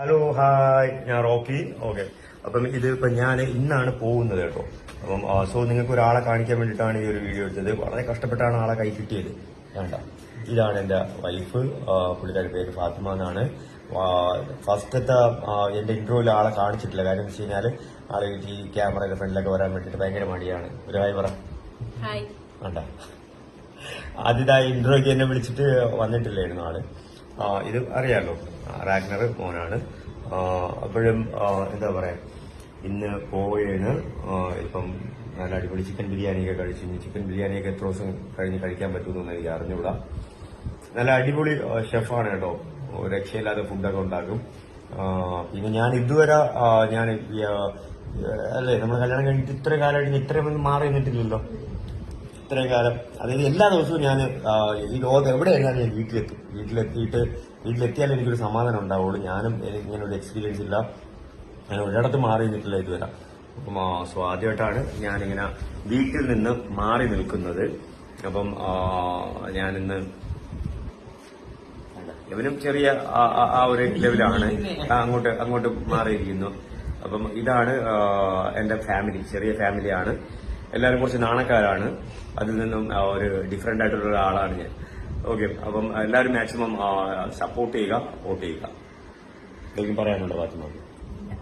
Hello hi ഞാൻ Rocky. Okay അപ്പം ഇത് ഇപ്പൊ ഞാൻ ഇന്നാണ് പോകുന്നത് കേട്ടോ. അപ്പം സോ നിങ്ങൾക്ക് ഒരാളെ കാണിക്കാൻ വേണ്ടിയിട്ടാണ് ഈ ഒരു വീഡിയോ എടുത്തത് വളരെ കഷ്ടപ്പെട്ടാണ് ആളെ കൈ കിട്ടിയത്. വേണ്ട ഇതാണ് എന്റെ വൈഫ് പുള്ളിക്കാരി പേര് ഫാത്തിമ എന്നാണ്. ഫസ്റ്റത്തെ എന്റെ ഇൻട്രോയിൽ ആളെ കാണിച്ചിട്ടില്ല. കാര്യം എന്ന് വെച്ച് കഴിഞ്ഞാൽ ആളെ ഈ ക്യാമറയുടെ ഫ്രണ്ടിലൊക്കെ വരാൻ വേണ്ടിയിട്ട് ഭയങ്കര മടിയാണ്. ഒരു ഹായ് പറ. വേണ്ട ആദ്യത്തെ ഇൻട്രോയ്ക്ക് എന്നെ വിളിച്ചിട്ട് വന്നിട്ടില്ലായിരുന്നു ആൾ. ഇത് അറിയാലോ. റാഗ്നർ മോനാണ്. അപ്പോഴും എന്താ പറയാ ഇന്ന് പോയേന് ഇപ്പം നല്ല അടിപൊളി ചിക്കൻ ബിരിയാണിയൊക്കെ കഴിച്ചു. ഇനി ചിക്കൻ ബിരിയാണിയൊക്കെ എത്ര ദിവസം കഴിഞ്ഞ് കഴിക്കാൻ പറ്റുമെന്ന് എനിക്ക് അറിഞ്ഞുകൂടാ. നല്ല അടിപൊളി ഷെഫാണ് കേട്ടോ. രക്ഷയില്ലാതെ ഫുഡൊക്കെ ഉണ്ടാക്കും. പിന്നെ ഞാൻ ഇതുവരെ ഞാൻ അല്ലേ നമ്മൾ കല്യാണം കഴിഞ്ഞിട്ട് ഇത്ര കാലമായിട്ട് ഇത്രയും മാറി നിന്നിട്ടില്ലല്ലോ. ഇത്രയും കാലം അതായത് എല്ലാ ദിവസവും ഞാൻ ഈ ലോകത്ത് എവിടെയായിരുന്നാലും ഞാൻ വീട്ടിലെത്തി വീട്ടിലെത്തിയിട്ട് വീട്ടിലെത്തിയാലേ എനിക്കൊരു സമാധാനം ഉണ്ടാവുള്ളൂ. ഞാനും എനിക്ക് ഇങ്ങനെ ഒരു എക്സ്പീരിയൻസ് ഇല്ല. ഞാൻ ഒരിടത്ത് മാറി നിന്നിട്ടില്ല ഇതുവരെ. അപ്പം സോ ആദ്യമായിട്ടാണ് ഞാനിങ്ങനെ വീട്ടിൽ നിന്ന് മാറി നിൽക്കുന്നത്. അപ്പം ഞാനിന്ന് ഇവനും ചെറിയ ആ- ഒരു ലെവലാണ്. അങ്ങോട്ട് അങ്ങോട്ട് മാറിയിരിക്കുന്നു. അപ്പം ഇതാണ് എന്റെ ഫാമിലി ചെറിയ ഫാമിലിയാണ്. എല്ലാവരും കുറച്ച് നാണക്കാരാണ്. അതിൽ നിന്നും ഒരു ഡിഫറെന്റ് ആയിട്ടുള്ള ഒരാളാണ് ഞാൻ. ഓക്കെ അപ്പം എല്ലാവരും മാക്സിമം സപ്പോർട്ട് ചെയ്യുക വോട്ട് ചെയ്യുക. എന്തെങ്കിലും പറയാനുണ്ടോ ഫാത്തിമ?